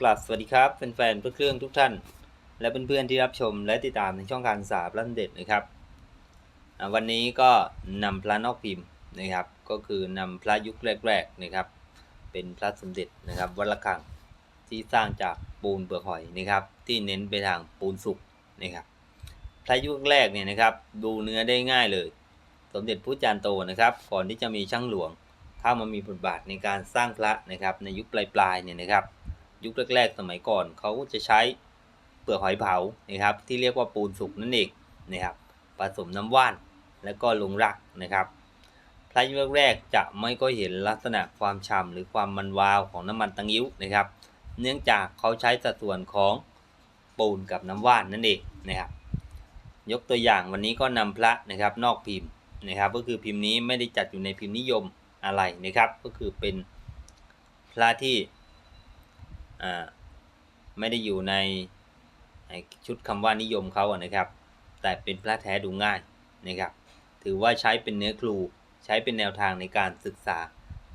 กลับสวัสดีครับแฟนๆเพื่อเครื่องทุกท่าน และเพื่อนๆที่รับชมและติดตามในช่องการสาพระสเด็จนะครับ วันนี้ก็นำพระนอกพิมพ์นะครับ ก็คือนำพระยุคแรกๆนะครับ เป็นพระสมเด็จนะครับวัดละคังที่สร้างจากปูนเปลือกหอยนะครับ ที่เน้นไปทางปูนสุกนะครับ พระยุคแรกเนี่ยนะครับ ดูเนื้อได้ง่ายเลย สมเด็จพระจารย์โตนะครับ ก่อนที่จะมีช่างหลวงเข้ามามีบทบาทในการสร้างพระนะครับ ในยุคปลายๆเนี่ยนะครับ ยุคแรกๆสมัยก่อนเขาจะใช้เปลือกหอยเผานะครับ ที่เรียกว่าปูนสุกนั่นเองนะครับผสมน้ำว่านแล้วก็ลงรักนะครับพระยุคแรกๆจะไม่ก็เห็นลักษณะความฉ่ำหรือความมันวาวของน้ำมันตังยิ้วนะครับ เนื่องจากเขาใช้สัดส่วนของปูนกับน้ำว่านนั่นเองนะครับ ยกตัวอย่างวันนี้ก็นำพระนะครับนอกพิมพ์นะครับ ก็คือพิมพ์นี้ไม่ได้จัดอยู่ในพิมพ์นิยมอะไรนะครับ ก็คือเป็นพระที่ ไม่ได้อยู่ในชุดคำว่านิยมเขาอะนะครับ แต่เป็นพระแท้ดูง่ายนะครับ ถือว่าใช้เป็นเนื้อครูใช้เป็นแนวทางในการศึกษา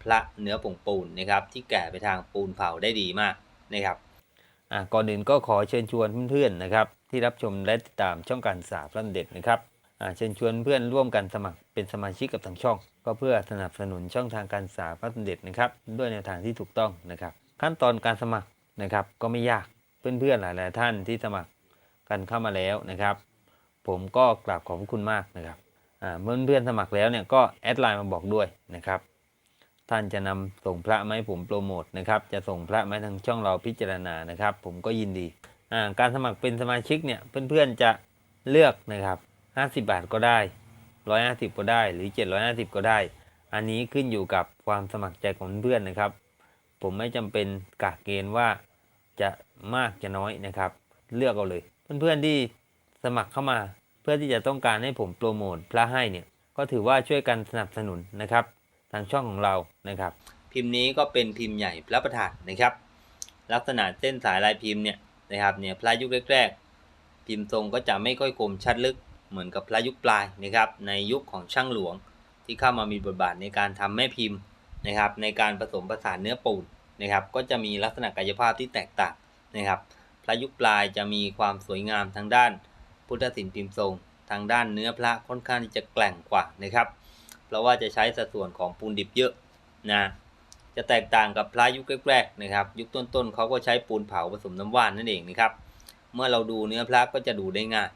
พระเนื้อผงปูนนะครับ ที่แก่ไปทางปูนเผาได้ดีมากนะครับก่อนอื่นก็ขอเชิญชวนเพื่อนๆนะครับ ที่รับชมและติดตามช่องการศึกษาพระเด็จนะครับเชิญชวนเพื่อนร่วมกันสมัครเป็นสมาชิกกับทางช่อง ก็เพื่อสนับสนุนช่องทางการศึกษาพระสมเด็จนะครับ ด้วยแนวทางที่ถูกต้องนะครับ ขั้นตอนการสมัคร นะครับ ก็ไม่ยากเพื่อนๆหลายๆท่านที่สมัครกันเข้ามาแล้วนะครับ ผมก็กราบขอบคุณมากนะครับอ่าเมื่อเพื่อนสมัครแล้วเนี่ยก็แอดไลน์มาบอกด้วยนะครับ ท่านจะนำส่งพระมาให้ผมโปรโมทนะครับ จะส่งพระไหมทางช่องเราพิจารณานะครับ ผมก็ยินดีอ่าการสมัครเป็นสมาชิกเนี่ยเพื่อนๆจะเลือกนะครับ 50 บาทก็ได้ 150 ก็ได้หรือ 750 ก็ได้ อันนี้ขึ้นอยู่กับความสมัครใจของเพื่อนนะครับ ผมไม่จำเป็นกะเกณฑ์ว่าจะมากจะน้อยนะครับ เลือกเอาเลย เพื่อนๆที่สมัครเข้ามา เพื่อที่จะต้องการให้ผมโปรโมทพระให้เนี่ยก็ถือว่าช่วยกันสนับสนุนนะครับ ทางช่องของเรานะครับ พิมพ์นี้ก็เป็นพิมพ์ใหญ่พระประธานนะครับ ลักษณะเส้นสายลายพิมพ์เนี่ยนะครับเนี่ยพระยุคแรกๆพิมพ์ทรงก็จะไม่ค่อยคมชัดลึกเหมือนกับพระยุคปลายนะครับ ในยุคของช่างหลวงที่เข้ามามีบทบาทในการทำแม่พิมพ์นะครับ ในการผสมผสานเนื้อปูน นะครับ ก็จะมีลักษณะกายภาพที่แตกต่างนะครับ พระยุคปลายจะมีความสวยงามทางด้าน พุทธศิลป์พิมพ์ทรง ทางด้านเนื้อพระค่อนข้างที่จะแกร่งกว่านะครับ เพราะว่าจะใช้สัดส่วนของปูนดิบเยอะนะจะแตกต่างกับพระยุคแรกๆนะครับ ยุคต้นๆเขาก็ใช้ปูนเผาผสมน้ำว่านนั่นเองนะครับ เมื่อเราดูเนื้อพระก็จะดูได้ง่าย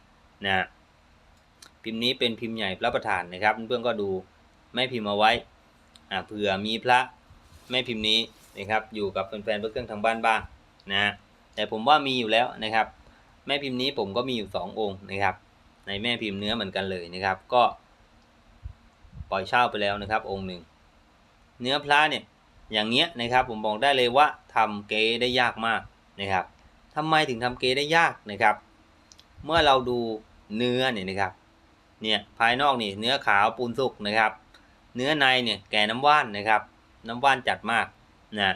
นะพิมพ์นี้เป็นพิมพ์ใหญ่พระประธานนะครับ เพื่อนก็ดูแม่พิมพ์เอาไว้อ่าเผื่อมีพระแม่พิมพ์นี้ นะครับอยู่กับแฟนๆเพื่อเครื่องทางบ้านบ้างนะแต่ผมว่ามีอยู่แล้วนะครับ แม่พิมพ์นี้ผมก็มีอยู่สององค์นะครับ ในแม่พิมพ์เนื้อเหมือนกันเลยนะครับ ก็ปล่อยเช่าไปแล้วนะครับ องค์หนึ่งเนื้อพระเนี่ยอย่างเงี้ยนะครับผมบอกได้เลยว่าทำเก๊ได้ยากมากนะครับทำไมถึงทำเก๊ได้ยากนะครับ เมื่อเราดูเนื้อเนี่ยนะครับเนี่ยภายนอกนี่เนื้อขาวปูนสุกนะครับ เนื้อในเนี่ยแก่น้ำว่านนะครับ น้ำว่านจัดมาก นะ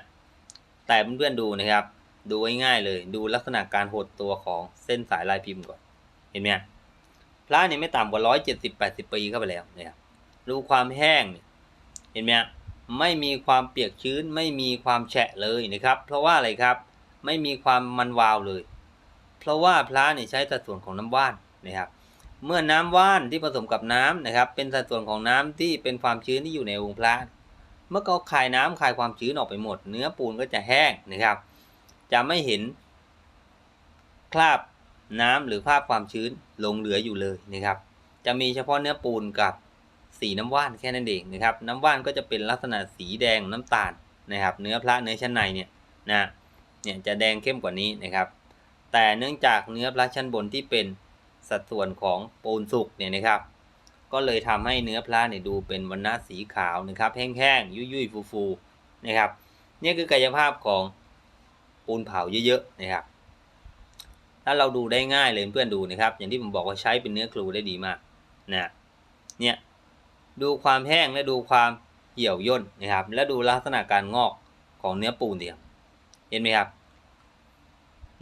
แต่เพื่อนๆดูนะครับ ดูง่ายๆเลย ดูลักษณะการหดตัวของเส้นสายลายพิมพ์ก่อน เห็นไหมพระเนี่ยไม่ต่ำกว่าร้อยเจ็ดสิบแปดสิบปีเข้าไปแล้วนะครับดูความแห้งเนี่ยเห็นไหมไม่มีความเปียกชื้น ไม่มีความแฉะเลยนะครับ เพราะว่าอะไรครับ ไม่มีความมันวาวเลย เพราะว่าพระเนี่ยใช้สัดส่วนของน้ำว่านนะครับ เมื่อน้ำว่านที่ผสมกับน้ำนะครับ เป็นสัดส่วนของน้ำที่เป็นความชื้นที่อยู่ในองค์พระ เมื่อเขาคายน้ำคายความชื้นออกไปหมด เนื้อปูนก็จะแห้งนะครับ จะไม่เห็นคราบน้ำหรือคราบความชื้นหลงเหลืออยู่เลยนะครับ จะมีเฉพาะเนื้อปูนกับสีน้ำว่านแค่นั้นเองนะครับ น้ำว่านก็จะเป็นลักษณะสีแดงน้ำตาลนะครับ เนื้อพระเนื้อชั้นในเนี่ยนะเนี่ยจะแดงเข้มกว่านี้นะครับ แต่เนื่องจากเนื้อพระชั้นบนที่เป็นสัดส่วนของปูนสุกเนี่ยนะครับ ก็เลยทำให้เนื้อพระเนี่ยดูเป็นวรรณะสีขาวนะครับแห้งๆยุ่ยๆฟูๆนะครับนี่คือกายภาพของปูนเผาเยอะๆนะครับถ้าเราดูได้ง่ายเลยเพื่อนดูนะครับ อย่างที่ผมบอกว่าใช้เป็นเนื้อครูได้ดีมากนะเนี่ยดูความแห้งและดูความเหี่ยวย่นนะครับ และดูลักษณะการงอกของเนื้อปูนเดียวเห็นไหมครับ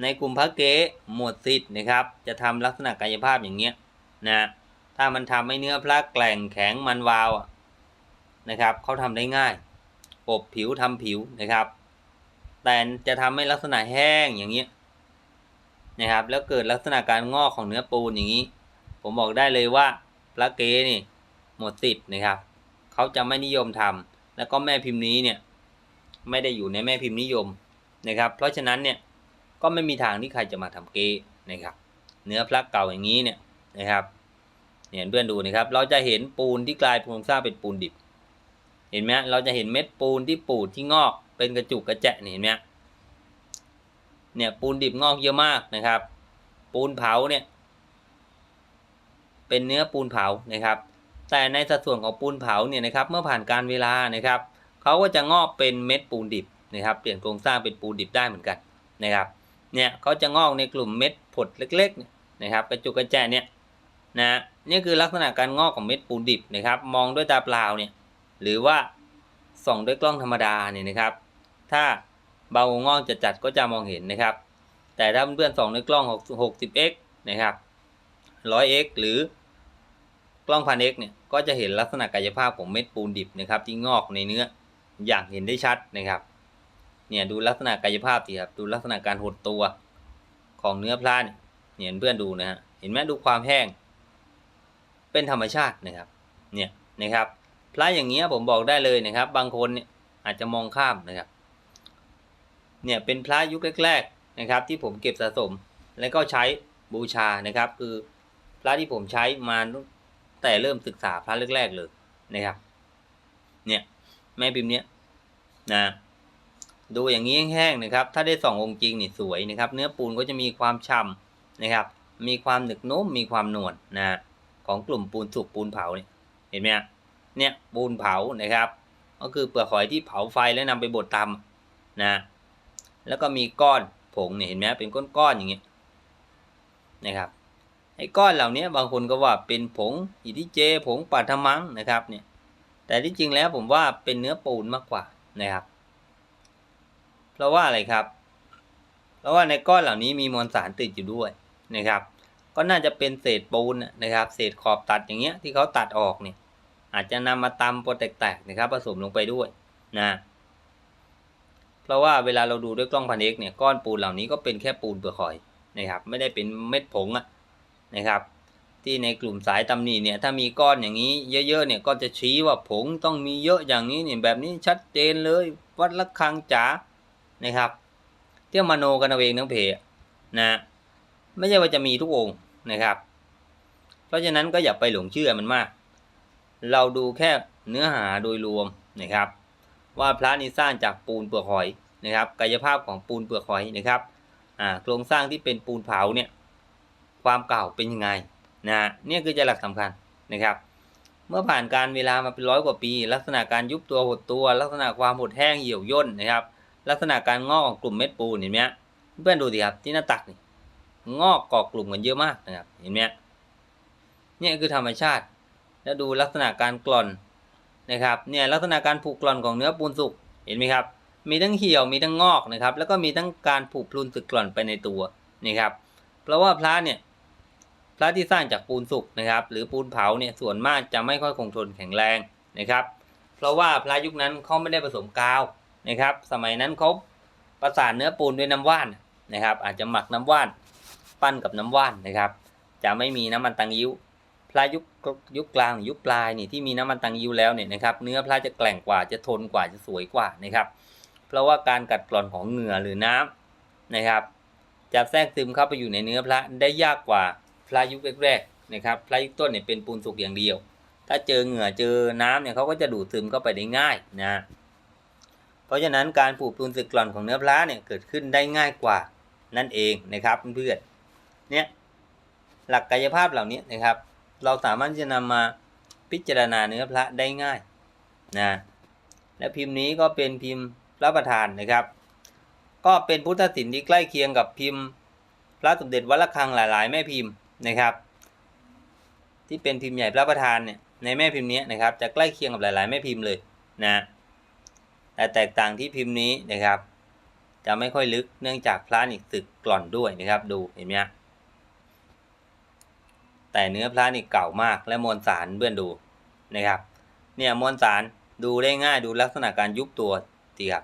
ในกลุ่มพระเก๊หมวดสิทธิ์นะครับ จะทำลักษณะกายภาพอย่างเงี้ยนะ ถ้ามันทำให้เนื้อพระแกล่งแข็งมันวาวนะครับเขาทำได้ง่าย อบผิวทำผิวนะครับ แต่จะทำให้ลักษณะแห้งอย่างเงี้ยนะครับ แล้วเกิดลักษณะการงอกของเนื้อปูนอย่างนี้ ผมบอกได้เลยว่าพระเกนี่หมดสิทธิ์นะครับเขาจะไม่นิยมทำแล้วก็แม่พิมพ์นี้เนี่ยไม่ได้อยู่ในแม่พิมพ์นิยมนะครับ เพราะฉะนั้นเนี่ยก็ไม่มีทางที่ใครจะมาทำเกนะครับ เนื้อพระเก่าอย่างนี้เนี่ยนะครับ เนี่ยเพื่อนดูนะครับ เราจะเห็นปูนที่กลายโครงสร้างเป็นปูนดิบ เห็นไหมเราจะเห็นเม็ดปูนที่ปูดที่งอกเป็นกระจุกกระแจะนี่เห็นไหมเนี่ยปูนดิบงอกเยอะมากนะครับ ปูนเผาเนี่ย เป็นเนื้อปูนเผานะครับ แต่ในสัดส่วนของปูนเผาเนี่ยนะครับ เมื่อผ่านการเวลานะครับเขาก็จะงอกเป็นเม็ดปูนดิบนะครับ เปลี่ยนโครงสร้างเป็นปูนดิบได้เหมือนกันนะครับ เนี่ยเขาจะงอกในกลุ่มเม็ดผดเล็กๆเนี่ยนะครับ กระจุกกระแจเนี่ย นะนี่คือลักษณะการงอกของเม็ดปูนดิบนะครับ มองด้วยตาเปล่าเนี่ยหรือว่าส่องด้วยกล้องธรรมดาเนี่ยนะครับ ถ้าเบางอกจะจัดก็จะมองเห็นนะครับ แต่ถ้าเพื่อนๆส่องด้วยกล้อง 60x นะครับ 100x หรือกล้องพัน x เนี่ยก็จะเห็นลักษณะกายภาพของเม็ดปูนดิบนะครับที่งอกในเนื้ออย่างเห็นได้ชัดนะครับเนี่ยดูลักษณะกายภาพสิครับดูลักษณะการหดตัวของเนื้อพลาเนี่ยเนี่ยเพื่อนดูนะฮะเห็นไหมดูความแห้ง เป็นธรรมชาตินะครับเนี่ยนะครับพระอย่างเงี้ยผมบอกได้เลยนะครับ บางคนเนี่ยอาจจะมองข้ามนะครับเนี่ยเป็นพระยุคแรก ๆนะครับ ที่ผมเก็บสะสมแล้วก็ใช้บูชานะครับ คือพระที่ผมใช้มาแต่เริ่มศึกษาพระแรกๆเลยนะครับ เนี่ยแม่พิมพ์เนี้ยนะดูอย่างนี้แห้งๆนะครับ ถ้าได้ส่ององค์จริงนี่สวยนะครับ เนื้อปูนก็จะมีความฉ่ำนะครับ มีความหนึกนุ่มมีความนวลนะ ของกลุ่มปูนสุกปูนเผาเนี่ยเห็นไหมฮะเนี่ยปูนเผานะครับ ก็คือเปลือกหอยที่เผาไฟแล้วนำไปบดตำนะแล้วก็มีก้อนผงเนี่ยเห็นไหมเป็นก้อนๆอย่างเงี้ยนะครับไอ้ก้อนเหล่านี้บางคนก็ว่าเป็นผงอิทิเจ ผงปัทมังนะครับเนี่ยแต่ที่จริงแล้วผมว่าเป็นเนื้อปูนมากกว่านะครับ เพราะว่าอะไรครับ เพราะว่าในก้อนเหล่านี้มีมวลสารติดอยู่ด้วยนะครับ ก็น่าจะเป็นเศษปูนนะครับ เศษขอบตัดอย่างเงี้ยที่เขาตัดออกเนี่ย อาจจะนำมาตำโปรแตกๆนะครับ ผสมลงไปด้วยนะ เพราะว่าเวลาเราดูด้วยกล้องพันเอกเนี่ยก้อนปูนเหล่านี้ก็เป็นแค่ปูนเปลือกหอยนะครับ ไม่ได้เป็นเม็ดผงอะนะครับ ที่ในกลุ่มสายตำหนิเนี่ย ถ้ามีก้อนอย่างนี้เยอะๆเนี่ยก็จะชี้ว่าผงต้องมีเยอะอย่างนี้เนี่ยแบบนี้ชัดเจนเลยวัดละคังจ๋านะครับ เที่ยวมโนกันเอาเองทั้งเพจนะ ไม่ใช่ว่าจะมีทุกองค์นะครับ เพราะฉะนั้นก็อย่าไปหลงเชื่อมันมาก เราดูแค่เนื้อหาโดยรวมนะครับ ว่าพระนี้สร้างจากปูนเปลือกหอยนะครับ กายภาพของปูนเปลือกหอยนะครับโครงสร้างที่เป็นปูนเผาเนี่ยความเก่าเป็นยังไงนะเนี่ยคือจะหลักสำคัญนะครับ เมื่อผ่านการเวลามาเป็นร้อยกว่าปี ลักษณะการยุบตัวหดตัว ลักษณะความหดแห้งเหี่ยวย่นนะครับ ลักษณะการงอกของกลุ่มเม็ดปูนเห็นไหมฮะเพื่อนดูสิครับที่หน้าตักนี่ งอกเกาะกลุ่มกันเยอะมากนะครับเห็นไหมเนี่ยคือธรรมชาติ แล้วดูลักษณะการกร่อนนะครับเนี่ยลักษณะการผุกร่อนของเนื้อปูนสุกเห็นไหมครับ มีทั้งเหี่ยวมีทั้งงอกนะครับ แล้วก็มีทั้งการผุพรุนสึกกร่อนไปในตัวนี่ครับ เพราะว่าพระเนี่ยพระที่สร้างจากปูนสุกนะครับ หรือปูนเผาเนี่ยส่วนมากจะไม่ค่อยคงทนแข็งแรงนะครับ เพราะว่าพระยุคนั้นเขาไม่ได้ผสมกาวนะครับ สมัยนั้นเขาประสานเนื้อปูนด้วยน้ำว่านนะครับ อาจจะหมักน้ำว่าน ปั้นกับน้ำว่านนะครับ จะไม่มีน้ำมันตังยิ้วพระยุคยุคกลางยุคปลายนี่ที่มีน้ำมันตังยิ้วแล้วเนี่ยนะครับ เนื้อพระจะแกร่งกว่าจะทนกว่าจะสวยกว่านะครับ เพราะว่าการกัดกร่อนของเหงื่อหรือน้ำนะครับ จะแทรกซึมเข้าไปอยู่ในเนื้อพระได้ยากกว่าพระยุคแรกๆนะครับ พระยุคต้นเนี่ยเป็นปูนสุกอย่างเดียว ถ้าเจอเหงื่อเจอน้ำเนี่ยเขาก็จะดูดซึมเข้าไปได้ง่ายนะเพราะฉะนั้นการปลูกปูนสึกกร่อนของเนื้อพระเนี่ยเกิดขึ้นได้ง่ายกว่านั่นเองนะครับเพื่อน เนี่ยหลักกายภาพเหล่านี้นะครับ เราสามารถจะนำมาพิจารณาเนื้อพระได้ง่ายนะและพิมพ์นี้ก็เป็นพิมพ์พระประธานนะครับ ก็เป็นพุทธศิลป์ที่ใกล้เคียงกับพิมพ์ พระสมเด็จวัดระฆังหลาย ๆ แม่พิมพ์นะครับ ที่เป็นพิมพ์ใหญ่พระประธานเนี่ยในแม่พิมพ์นี้นะครับ จะใกล้เคียงกับหลาย ๆ แม่พิมพ์เลยนะแต่แตกต่างที่พิมพ์นี้นะครับ จะไม่ค่อยลึกเนื่องจากพระนี่สึกกร่อนด้วยนะครับ ดูเห็นไหมฮะ แต่เนื้อพระนี่เก่ามากและมวลสารเบื้อนดูนะครับ เนี่ยมวลสารดูได้ง่ายดูลักษณะการยุบตัวทีครับ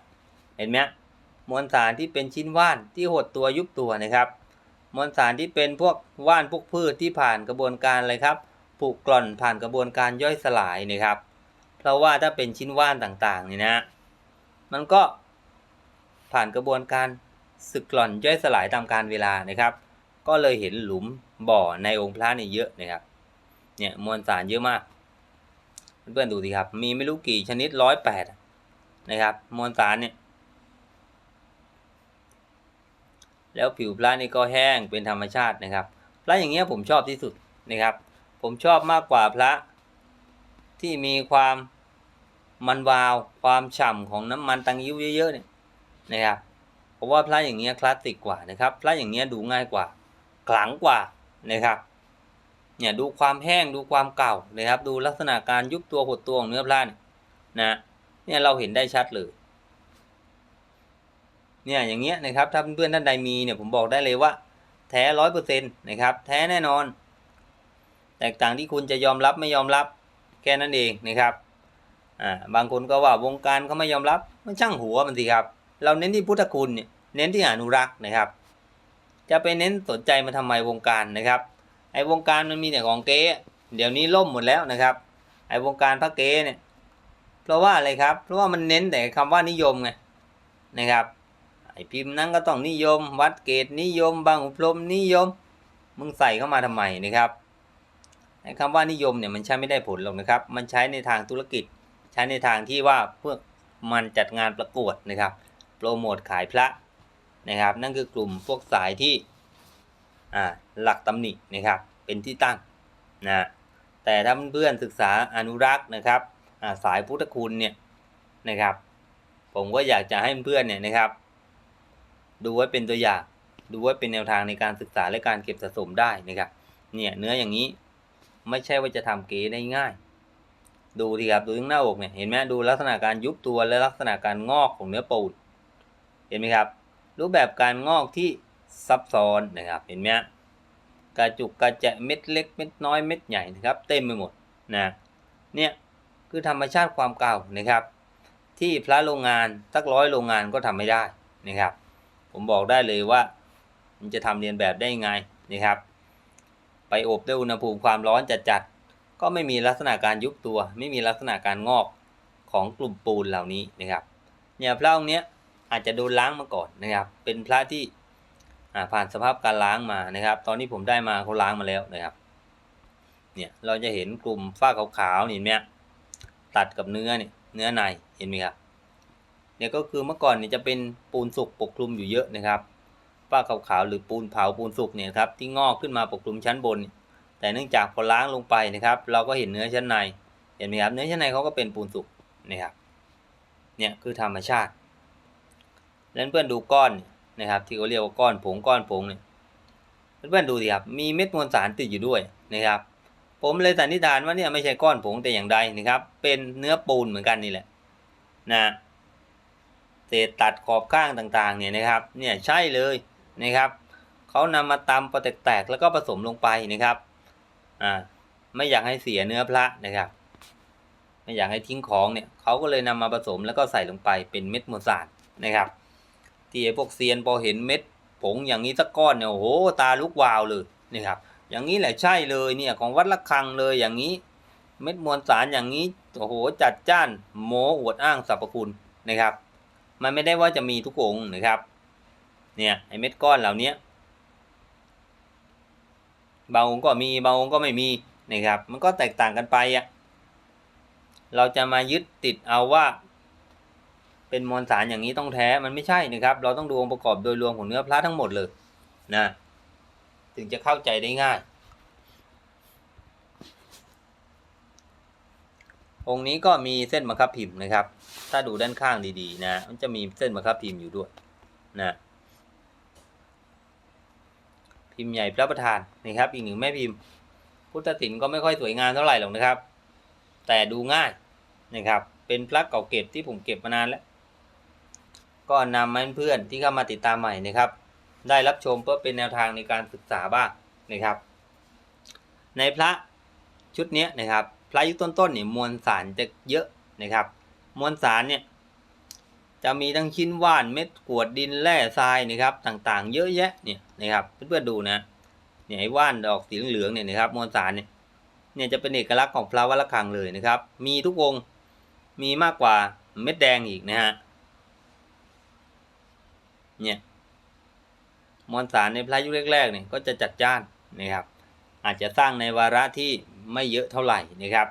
เห็นไหมมวลสารที่เป็นชิ้นว่านที่หดตัวยุบตัวนะครับ มวลสารที่เป็นพวกว่านพวกพืชที่ผ่านกระบวนการอะไรครับปลูกกร่อนผ่านกระบวนการย่อยสลายนะครับ เพราะว่าถ้าเป็นชิ้นว่านต่างๆนี่นะมันก็ผ่านกระบวนการสึกกร่อนย่อยสลายตามการเวลานะครับ ก็เลยเห็นหลุมบ่อในองค์พระเนี่ยเยอะนะครับ เนี่ยมวลสารเยอะมาก เพื่อนๆดูสิครับ มีไม่รู้กี่ชนิดร้อยแปดนะครับ มวลสารเนี่ย แล้วผิวพระนี่ก็แห้งเป็นธรรมชาตินะครับพระอย่างเงี้ยผมชอบที่สุดนะครับ ผมชอบมากกว่าพระ ที่มีความมันวาว ความฉ่ำของน้ำมันตังยิ้วเยอะๆเนี่ยนะครับ เพราะว่าพระอย่างเงี้ยคลาสสิกกว่านะครับ พระอย่างเงี้ยดูง่ายกว่า ขลังกว่านะครับเนี่ยดูความแห้งดูความเก่านะครับ ดูลักษณะการยุบตัวหดตัวของเนื้อพระเนี่ยนะเนี่ยเราเห็นได้ชัดเลยเนี่ยอย่างเงี้ยนะครับถ้าเพื่อนๆท่านใดมีเนี่ยผมบอกได้เลยว่า แท้ร้อยเปอร์เซ็นต์นะครับ แท้แน่นอน แตกต่างที่คุณจะยอมรับไม่ยอมรับแค่นั้นเองนะครับอ่าบางคนก็ว่าวงการเขาไม่ยอมรับมันช่างหัวมันสิครับ เราเน้นที่พุทธคุณเนี่ยเน้นที่อนุรักษ์นะครับ จะไปเน้นสนใจมาทำไมวงการนะครับ ไอ้วงการมันมีแต่ของเก๊เดี๋ยวนี้ล่มหมดแล้วนะครับ ไอ้วงการพระเก๊เนี่ย เพราะว่าอะไรครับ เพราะว่ามันเน้นแต่คำว่านิยมไงนะครับ ไอ้พิมพ์นั้นก็ต้องนิยม วัดเกตนิยม บางอุปรมนิยม มึงใส่เข้ามาทำไมนะครับไอ้คำว่านิยมเนี่ยมันใช้ไม่ได้ผลหรอกนะครับ มันใช้ในทางธุรกิจ ใช้ในทางที่ว่าเพื่อมันจัดงานประกวดนะครับ โปรโมทขายพระ นะครับ นั่นคือกลุ่มพวกสายที่หลักตำหนินะครับ เป็นที่ตั้งนะแต่ถ้าเพื่อนศึกษาอนุรักษ์นะครับาสายพุทธคุณเนี่ยนะครับ ผมก็อยากจะให้เพื่อนเนี่ยนะครับ ดูไว้เป็นตัวอย่าง ดูไว้เป็นแนวทางในการศึกษาและการเก็บสะสมได้นะครับ เนี่ยเนื้ออย่างนี้ไม่ใช่ว่าจะทำเก๋ได้ง่าย ดูทีครับดูทั้งหน้าอกเนี่ยเห็นไหมดูลักษณะการยุบตัวและลักษณะการงอกของเนื้อปูนเห็นไหมครับ รูปแบบการงอกที่ซับซ้อนนะครับเห็นไหมกระจุกกระแจะเม็ดเล็กเม็ดน้อยเม็ดใหญ่นะครับเต็มไปหมดนะเนี่ยคือธรรมชาติความเก่านะครับ ที่พระโรงงานสักร้อยโรงงานก็ทำไม่ได้นะครับ ผมบอกได้เลยว่ามันจะทำเรียนแบบได้ยังไงนะครับ ไปอบด้วยอุณหภูมิความร้อนจัดๆก็ไม่มีลักษณะการยุบตัว ไม่มีลักษณะการงอกของกลุ่มปูนเหล่านี้นะครับเนี่ยพระองค์เนี้ย อาจจะโดนล้างมาก่อนนะครับ เป็นพระที่ผ่านสภาพการล้างมานะครับ ตอนนี้ผมได้มาเขาล้างมาแล้วนะครับ เนี่ยเราจะเห็นกลุ่มฝ้าขาวๆนี่เห็นไหมตัดกับเนื้อเนี่ยเนื้อในเห็นไหมครับเนี่ยก็คือเมื่อก่อนเนี่ยจะเป็นปูนสุกปกคลุมอยู่เยอะนะครับฝ้าขาวๆหรือปูนเผาปูนสุกเนี่ยครับที่งอกขึ้นมาปกคลุมชั้นบน แต่เนื่องจากพอล้างลงไปนะครับ เราก็เห็นเนื้อชั้นในเห็นไหมครับเนื้อชั้นในเขาก็เป็นปูนสุกนะครับเนี่ยคือธรรมชาติ แล้วเพื่อนดูก้อนนะครับ ที่เขาเรียกว่าก้อนผงก้อนผงเนี่ยเพื่อนๆดูสิครับมีเม็ดมวลสารติดอยู่ด้วยนะครับ ผมเลยสันนิษฐานว่าเนี่ยไม่ใช่ก้อนผงแต่อย่างใดนะครับ เป็นเนื้อปูนเหมือนกันนี่แหละนะเศษตัดขอบข้างต่างๆเนี่ยนะครับ เนี่ยใช่เลยนะครับเขานำมาตำพอแตกๆแล้วก็ผสมลงไปนะครับอ่าไม่อยากให้เสียเนื้อพระนะครับ ไม่อยากให้ทิ้งของเนี่ยเขาก็เลยนำมาผสมแล้วก็ใส่ลงไปเป็นเม็ดมวลสารนะครับ ที่ไอ้พวกเซียนพอเห็นเม็ดผงอย่างนี้สักก้อนเนี่ยโอ้โหตาลุกวาวเลยนะครับอย่างนี้แหละใช่เลยเนี่ยของวัดละคังเลยอย่างนี้ เม็ดมวลสารอย่างนี้โอ้โหจัดจ้านโมอวดอ้างสรรพคุณนะครับ มันไม่ได้ว่าจะมีทุกองค์นะครับ เนี่ยไอเม็ดก้อนเหล่านี้บางองค์ก็มีบางองค์ก็ไม่มีนะครับ มันก็แตกต่างกันไปอะเราจะมายึดติดเอาว่า เป็นมวลสารอย่างนี้ต้องแท้มันไม่ใช่นะครับ เราต้องดูองค์ประกอบโดยรวมของเนื้อพระทั้งหมดเลยนะถึงจะเข้าใจได้ง่าย องค์นี้ก็มีเส้นมะคับพิมพ์นะครับ ถ้าดูด้านข้างดีๆ นะ มันจะมีเส้นมะคับพิมพ์อยู่ด้วยนะพิมพ์ใหญ่พระประธานนะครับ อีกหนึ่งแม่พิมพ์ พุทธศิลป์ก็ไม่ค่อยสวยงามเท่าไหร่หรอกนะครับ แต่ดูง่ายนะครับ เป็นพระเก่าเก็บที่ผมเก็บมานานแล้ว ก็นำมาให้เพื่อนที่เข้ามาติดตามใหม่นะครับ ได้รับชมเพื่อเป็นแนวทางในการศึกษาบ้างนะครับ ในพระชุดนี้นะครับ พระยุคต้นๆเนี่ยมวลสารจะเยอะนะครับ มวลสารเนี่ยจะมีทั้งชิ้นว่านเม็ดกวดดินแร่ทรายนะครับ ต่างๆ เยอะแยะเนี่ยนะครับเพื่อนๆดูนะเนี่ยไอ้ว่านดอกสีเหลืองๆเนี่ยนะครับมวลสารเนี่ยเนี่ยจะเป็นเอกลักษณ์ของพระวัดระฆังเลยนะครับ มีทุกองมีมากกว่าเม็ดแดงอีกนะฮะ เนี่ยมวลสารในพระยุคแรกๆเนี่ยก็จะจัดจ้านนะครับ อาจจะสร้างในวาระที่ไม่เยอะเท่าไหร่นะครับ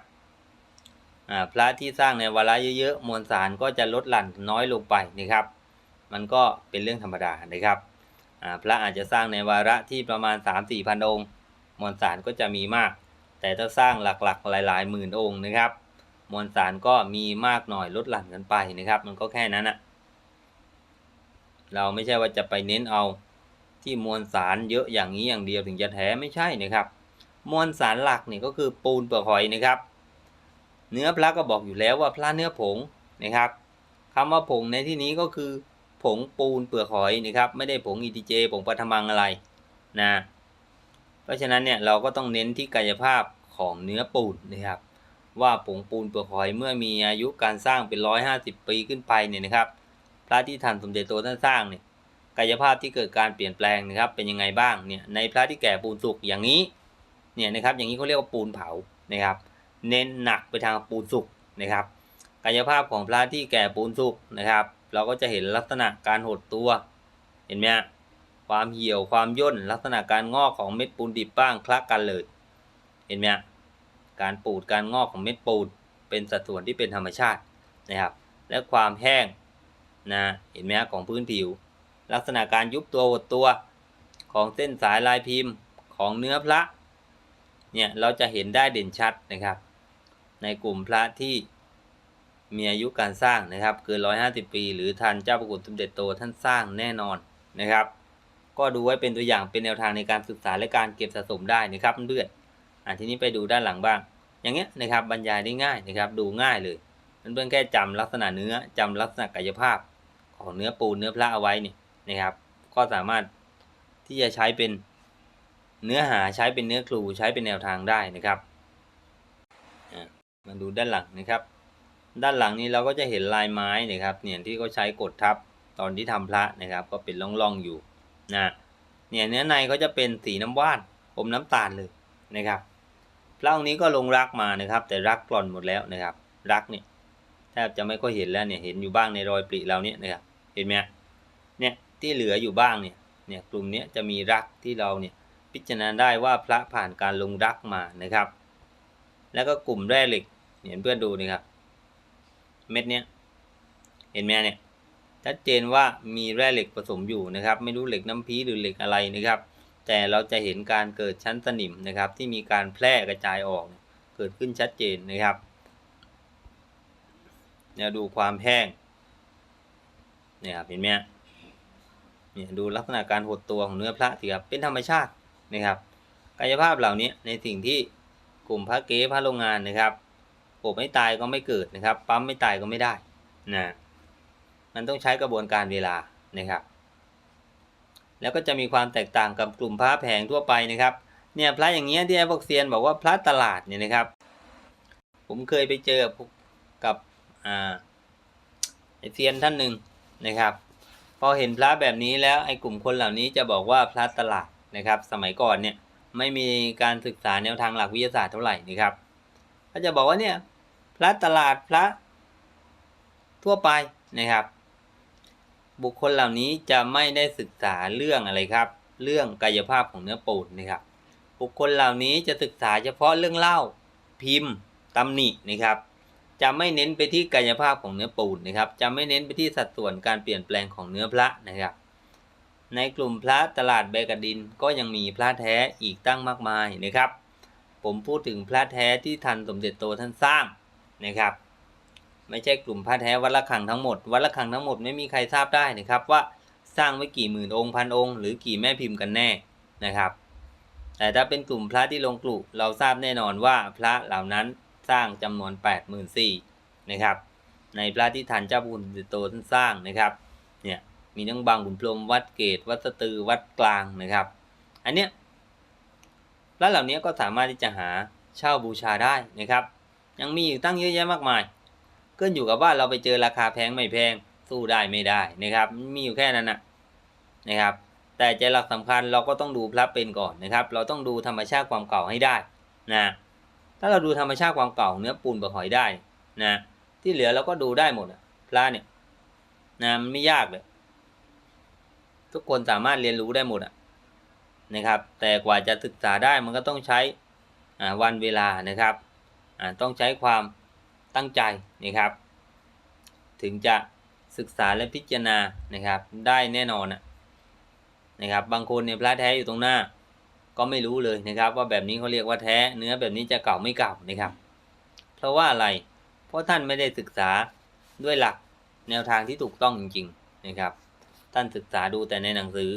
พระที่สร้างในวาระเยอะๆมวลสารก็จะลดหลั่นน้อยลงไปนะครับ มันก็เป็นเรื่องธรรมดานะครับพระอาจจะสร้างในวาระที่ประมาณ 3 4พันองค์ มวลสารก็จะมีมาก แต่ถ้าสร้างหลักๆ หลายๆ หมื่นองค์นะครับ มวลสารก็มีมากหน่อยลดหลั่นกันไปนะครับ มันก็แค่นั้นอะ เราไม่ใช่ว่าจะไปเน้นเอาที่มวลสารเยอะอย่างนี้อย่างเดียวถึงจะแท้ไม่ใช่นะครับ มวลสารหลักเนี่ยก็คือปูนเปลือกหอยนะครับ เนื้อพระก็บอกอยู่แล้วว่าพระเนื้อผงนะครับคำว่าผงในที่นี้ก็คือ ผงปูนเปลือกหอยนะครับ ไม่ได้ผงอีทีเจผงปัทมังอะไรนะเพราะฉะนั้นเนี่ยเราก็ต้องเน้นที่กายภาพของเนื้อปูนนะครับ ว่าผงปูนเปลือกหอยเมื่อมีอายุการสร้างเป็นร้อยห้าสิบปีขึ้นไปเนี่ยนะครับ ระที่ทันสมเด็จโตท่านสร้างเนี่ยกายภาพที่เกิดการเปลี่ยนแปลงนะครับ เป็นยังไงบ้างเนี่ยในพระที่แก่ปูนสุกอย่างนี้เนี่ยนะครับอย่างนี้เขาเรียกว่าปูนเผานะครับ เน้นหนักไปทางปูนสุกนะครับกายภาพของพระที่แก่ปูนสุกนะครับ เราก็จะเห็นลักษณะการหดตัวเห็นไหมความเหี่ยวความย่นลักษณะการงอกของเม็ดปูนดิบบ้างคละกันเลย เห็นไหมการปูดการงอกของเม็ดปูนเป็นสัดส่วนที่เป็นธรรมชาตินะครับ และความแห้ง นะเห็นไหมฮะของพื้นผิว ลักษณะการยุบตัวหดตัวของเส้นสายลายพิมพ์ของเนื้อพระเนี่ยเราจะเห็นได้เด่นชัดนะครับ ในกลุ่มพระที่มีอายุการสร้างนะครับเกิน150 ปี หรือทันเจ้าประคุณสมเด็จโตท่านสร้างแน่นอนนะครับ ก็ดูไว้เป็นตัวอย่างเป็นแนวทางในการศึกษาและการเก็บสะสมได้นะครับเพื่อนอะทีนี้ไปดูด้านหลังบ้าง อย่างเงี้ยนะครับบรรยายได้ง่ายนะครับ ดูง่ายเลยเพื่อนๆแค่จำลักษณะเนื้อจำลักษณะกายภาพ ของเนื้อปูนเนื้อพระเอาไว้เนี่ยนะครับ ก็สามารถที่จะใช้เป็นเนื้อหาใช้เป็นเนื้อครูใช้เป็นแนวทางได้นะครับมาดูด้านหลังนะครับ ด้านหลังนี้เราก็จะเห็นลายไม้นะครับเนี่ยที่เขาใช้กดทับตอนที่ทำพระนะครับ ก็เป็นร่องๆอยู่นะเนี่ยเนื้อในเขาจะเป็นสีน้ำวานอมน้ำตาลเลยนะครับพระองค์นี้ก็ลงรักมานะครับ แต่รักกร่อนหมดแล้วนะครับ รักเนี่ยแทบจะไม่ค่อยเห็นแล้วเนี่ยเห็นอยู่บ้างในรอยปริเราเนี่ยนะครับ เห็นไหมเนี่ยที่เหลืออยู่บ้างเนี่ยเนี่ยกลุ่มนี้จะมีรักที่เราเนี่ยพิจารณาได้ว่าพระผ่านการลงรักมานะครับ แล้วก็กลุ่มแร่เหล็กเห็นเพื่อนดูนี่ครับ เม็ดเนี้ยเห็นไหมเนี่ยชัดเจนว่ามีแร่เหล็กผสมอยู่นะครับ ไม่รู้เหล็กน้ำพีหรือเหล็กอะไรนะครับ แต่เราจะเห็นการเกิดชั้นสนิมนะครับ ที่มีการแพร่กระจายออกเกิดขึ้นชัดเจนนะครับเนี่ยดูความแห้ง เนี่ยครับเห็นไหมเนี่ยดูลักษณะการหดตัวของเนื้อพระสิครับเป็นธรรมชาตินะครับ กายภาพเหล่านี้ในสิ่งที่กลุ่มพระเก๊พระโรงงานนะครับอบไม่ตายก็ไม่เกิดนะครับ ปั๊มไม่ตายก็ไม่ได้นะมันต้องใช้กระบวนการเวลานะครับ แล้วก็จะมีความแตกต่างกับกลุ่มพระแผงทั่วไปนะครับ เนี่ยพระอย่างเงี้ยที่ไอ้พวกเซียนบอกว่าพระตลาดเนี่ยนะครับ ผมเคยไปเจอกับอ่าไอเซียนท่านหนึ่ง นะครับ พอเห็นพระแบบนี้แล้วไอ้กลุ่มคนเหล่านี้จะบอกว่าพระตลาดนะครับ สมัยก่อนเนี่ยไม่มีการศึกษาแนวทางหลักวิทยาศาสตร์เท่าไหร่นะครับเขาจะบอกว่าเนี่ยพระตลาดพระทั่วไปนะครับ บุคคลเหล่านี้จะไม่ได้ศึกษาเรื่องอะไรครับ เรื่องกายภาพของเนื้อปูนนะครับ บุคคลเหล่านี้จะศึกษาเฉพาะเรื่องเล่าพิมพ์ตำหนินะครับ จะไม่เน้นไปที่กายภาพของเนื้อปูนนะครับ จะไม่เน้นไปที่สัดส่วนการเปลี่ยนแปลงของเนื้อพระนะครับ ในกลุ่มพระตลาดเบกดินก็ยังมีพระแท้อีกตั้งมากมายนะครับ ผมพูดถึงพระแท้ที่ทันสมเด็จโตท่านสร้างนะครับ ไม่ใช่กลุ่มพระแท้วัดละคังทั้งหมดวัดละคังทั้งหมดไม่มีใครทราบได้นะครับ ว่าสร้างไว้กี่หมื่นองค์พันองค์ หรือกี่แม่พิมพ์กันแน่นะครับ แต่ถ้าเป็นกลุ่มพระที่ลงกลุ่เราทราบแน่นอนว่าพระเหล่านั้น สร้างจำนวน 8 4 0 0 0นะครับ ในพระที่ทันเจ้าบุญโตท่านสร้างนะครับ เนี่ยมีทั้งบางขุนพรมวัดเกต วัดสตือวัดกลางนะครับ อันเนี้ยพระเหล่านี้ก็สามารถที่จะหาเช่าบูชาได้นะครับ ยังมีอยู่ตั้งเยอะแยะมากมายขึ้นอยู่กับว่าเราไปเจอราคาแพงไม่แพงสู้ได้ไม่ได้นะครับ มีอยู่แค่นั้นนะนะครับ แต่ใจหลักสำคัญเราก็ต้องดูพระเป็นก่อนนะครับ เราต้องดูธรรมชาติความเก่าให้ได้นะ ถ้าเราดูธรรมชาติความเก่าเนื้อปูนปลือกหอยได้นะ ที่เหลือเราก็ดูได้หมดอะพระเนี่ยนะมันไม่ยากเลย ทุกคนสามารถเรียนรู้ได้หมดอะนะครับ แต่กว่าจะศึกษาได้มันก็ต้องใช้อ่าวันเวลานะครับอ่าต้องใช้ความตั้งใจนะครับ ถึงจะศึกษาและพิจารณานะครับ ได้แน่นอนนะนะครับ บางคนเนี่ยพระแท้อยู่ตรงหน้า ก็ไม่รู้เลยนะครับ ว่าแบบนี้เขาเรียกว่าแท้เนื้อแบบนี้จะเก่าไม่เก่านะครับ เพราะว่าอะไร เพราะท่านไม่ได้ศึกษาด้วยหลักแนวทางที่ถูกต้องจริงๆนะครับ ท่านศึกษาดูแต่ในหนังสือ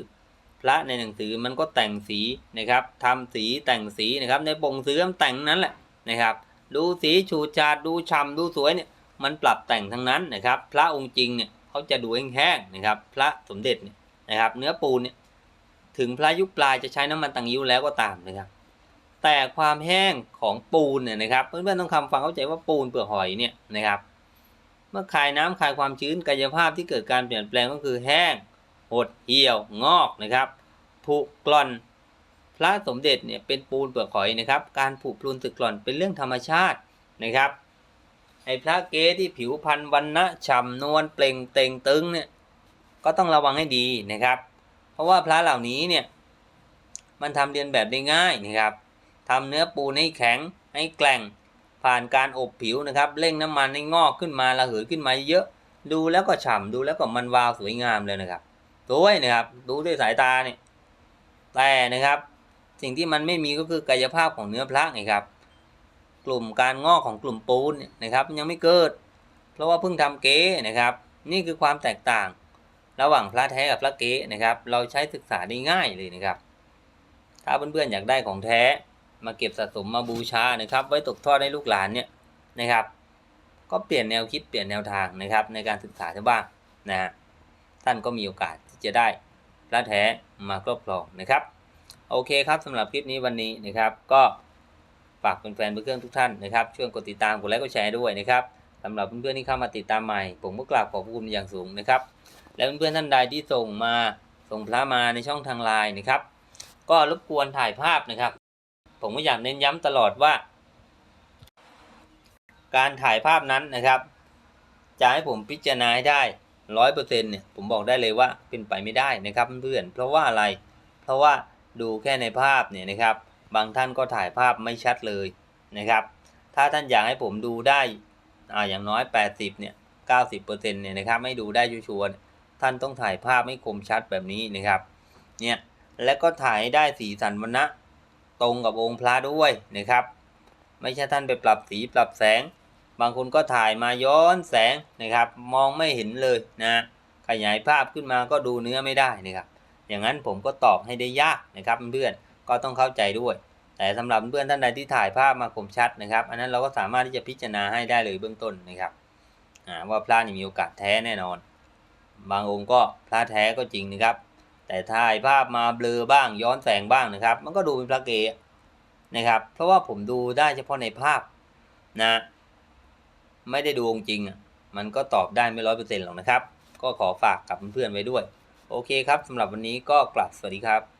พระในหนังสือมันก็แต่งสีนะครับทำสีแต่งสีนะครับ ในปงสือมแต่งนั้นแหละนะครับ ดูสีฉูดฉาดดูฉ่ำดูสวยเนี่ยมันปรับแต่งทั้งนั้นนะครับ พระองค์จริงเนี่ยเขาจะดูแห้งๆนะครับ พระสมเด็จเนี่ยนะครับ เนื้อปูนเนี่ย ถึงพระยุคปลายจะใช้น้ำมันตังยิ้วแล้วก็ตามนะครับแต่ความแห้งของปูนเนี่ยนะครับเพื่อนๆต้องคำฟังเข้าใจว่าปูนเปลือกหอยเนี่ยนะครับ เมื่อคายน้ำคายความชื้นกายภาพที่เกิดการเปลี่ยนแปลงก็คือแห้งหดเหี่ยวงอกนะครับผุกร่อน พระสมเด็จเนี่ยเป็นปูนเปลือกหอยนะครับ การผุพรุนสึกกร่อนเป็นเรื่องธรรมชาตินะครับไอ้พระเก๊ที่ผิวพรรณวันนะฉ่ำนวลเปล่งเต่งตึงเนี่ยก็ต้องระวังให้ดีนะครับ เพราะว่าพระเหล่านี้เนี่ยมันทำเรียนแบบได้ง่ายนะครับทำเนื้อปูนให้แข็งให้แกร่งผ่านการอบผิวนะครับเร่งน้ำมันให้งอกขึ้นมาระเหยขึ้นมาเยอะ ดูแล้วก็ฉ่ำดูแล้วก็มันวาวสวยงามเลยนะครับสวยนะครับดูด้วยสายตาเนี่ยแต่นะครับสิ่งที่มันไม่มีก็คือกายภาพของเนื้อพระไงครับ กลุ่มการงอกของกลุ่มปูนเนี่ยนะครับยังไม่เกิด เพราะว่าเพิ่งทำเก๊นะครับ นี่คือความแตกต่าง ระหว่างพระแท้กับพระเก๊นะครับ เราใช้ศึกษาได้ง่ายเลยนะครับ ถ้าเพื่อนๆอยากได้ของแท้มาเก็บสะสมมาบูชานะครับ ไว้ตกทอดให้ลูกหลานเนี่ยนะครับ ก็เปลี่ยนแนวคิดเปลี่ยนแนวทางนะครับ ในการศึกษาชาวบ้างนะฮะท่านก็มีโอกาสที่จะได้พระแท้มาครอบครองนะครับ โอเคครับสำหรับคลิปนี้วันนี้นะครับ ก็ฝากเป็นแฟนๆเพื่อนๆทุกท่านนะครับช่วยกดติดตามกดไลค์กดแชร์ด้วยนะครับสำหรับเพื่อนๆที่เข้ามาติดตามใหม่ ผมก็กราบขอบคุณอย่างสูงนะครับ และเพื่อนๆท่านใดที่ส่งมาส่งพระมาในช่องทางไลน์นะครับ ก็รบกวนถ่ายภาพนะครับ ผมก็อยากเน้นย้ำตลอดว่า การถ่ายภาพนั้นนะครับ จะให้ผมพิจารณาให้ได้ร้อยเปอร์เซ็นต์เนี่ยผมบอกได้เลยว่าเป็นไปไม่ได้นะครับเพื่อนเพราะว่าอะไร เพราะว่าดูแค่ในภาพเนี่ยนะครับ บางท่านก็ถ่ายภาพไม่ชัดเลยนะครับ ถ้าท่านอยากให้ผมดูได้อ่าอย่างน้อย 80เนี่ย90เปอร์เซ็นต์เนี่ยนะครับไม่ดูได้ชัวร์ ท่านต้องถ่ายภาพไม่คมชัดแบบนี้นะครับ เนี่ยและก็ถ่ายได้สีสันวรรณะตรงกับองค์พระด้วยนะครับ ไม่ใช่ท่านไปปรับสีปรับแสง บางคนก็ถ่ายมาย้อนแสงนะครับ มองไม่เห็นเลยนะขยายภาพขึ้นมาก็ดูเนื้อไม่ได้นะครับ อย่างนั้นผมก็ตอบให้ได้ยากนะครับเพื่อนก็ต้องเข้าใจด้วย แต่สำหรับเพื่อนท่านใดที่ถ่ายภาพมาคมชัดนะครับ อันนั้นเราก็สามารถที่จะพิจารณาให้ได้เลยเบื้องต้นนะครับว่าพระนี่มีโอกาสแท้แน่นอน บางองค์ก็พระแท้ก็จริงนะครับ แต่ถ่ายภาพมาเบลอบ้างย้อนแสงบ้างนะครับ มันก็ดูเป็นพระเกนะครับ เพราะว่าผมดูได้เฉพาะในภาพนะ ไม่ได้ดูองค์จริงอะมันก็ตอบได้ไม่ร้อยเปอร์เซ็นต์หรอกนะครับ ก็ขอฝากกับเพื่อนๆไว้ด้วย โอเคครับสำหรับวันนี้ก็กลับสวัสดีครับ